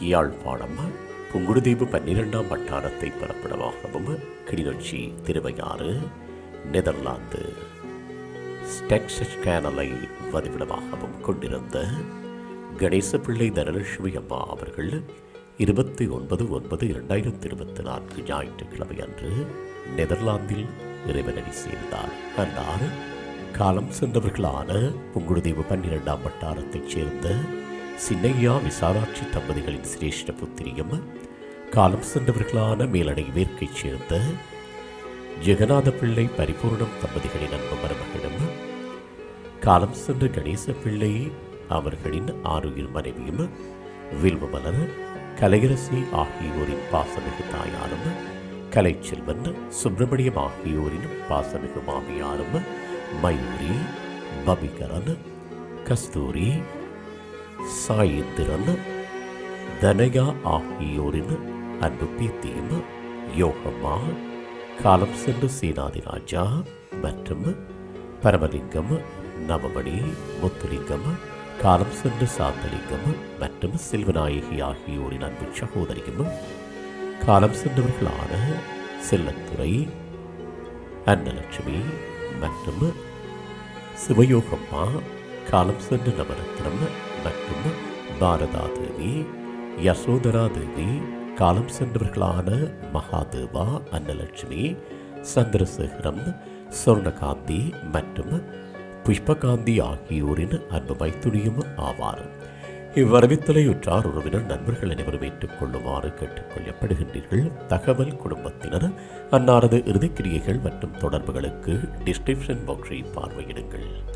யாழ்ப்பாணம் புங்குடுதீவு பன்னிரெண்டாம் வட்டாரத்தை பிறப்பிடமாகவும் கிளிநொச்சி திருவையாறு நெதர்லாந்து ஸ்டெக்ஸஸ் கேனலை வதிவிடமாகவும் கொண்டிருந்த கணேச பிள்ளை தனலட்சுமி அம்மா அவர்கள் இருபத்தி ஒன்பது ஒன்பது இரண்டாயிரத்தி இருபத்தி நான்கு ஞாயிற்றுக்கிழமை அன்று நெதர்லாந்தில் இறைவனடி சேர்ந்தார். அன்னார் காலம் சென்றவர்களான புங்குடுதீவு பன்னிரெண்டாம் வட்டாரத்தைச் சேர்ந்த சின்னையா விசாலாட்சி தம்பதிகளின் சிரேஷ்ட புத்திரியும் காலம் சென்றவர்களான மேலடை வேர்க்கைச் சேர்ந்த ஜெகநாத பிள்ளை பரிபூர்ணம் தம்பதிகளின் அன்பு மருமகளும் காலம் சென்ற கணேச பிள்ளை அவர்களின் ஆரோக்கிய மனைவியும் வில்வமலர் கலையரசி ஆகியோரின் பாசமிகு தாயாரும் கலைச்செல்வன் சுப்பிரமணியம் ஆகியோரின் பாசமிகு மாமியாரும் மயூரி பபிகரன் கஸ்தூரி சாயிந்திரன் தனயா ஆகியோரின் அன்பு பேத்தியும் யோகமா காலம் சென்று சீனாதி ராஜா மற்றும் பரமலிங்கம் நவமணி முத்துலிங்கம் காலம் சென்று சாந்தலிங்கம் மற்றும் செல்வநாயகி ஆகியோரின் அன்பு சகோதரியும் காலம் சென்றவர்களான செல்லத்துறை அன்னலட்சுமி மற்றும் சிவயோகம்மா காலம் சென்று சென்ற நவரத்னம் மற்றும் பாரதா தேவி யசோதரா தேவி காலம் சென்றவர்களான மகாதேவா அன்னலட்சுமி சந்திரசேகரம் சொர்ணகாந்தி மற்றும் புஷ்பகாந்தி ஆகியோரின் அன்பு மைத்துணியும் ஆவார். இவ்வரவித்தலையுற்றார் உறவினர் நண்பர்கள் அனைவரும் ஏற்றுக்கொள்ளுமாறு கேட்டுக்கொள்ளப்படுகின்றீர்கள். தகவல் குடும்பத்தினர் அன்னாரது இறுதிக்கிரியைகள் மற்றும் தொடர்புகளுக்கு டிஸ்கிரிப்ஷன் பாக்ஸை பார்வையிடுங்கள்.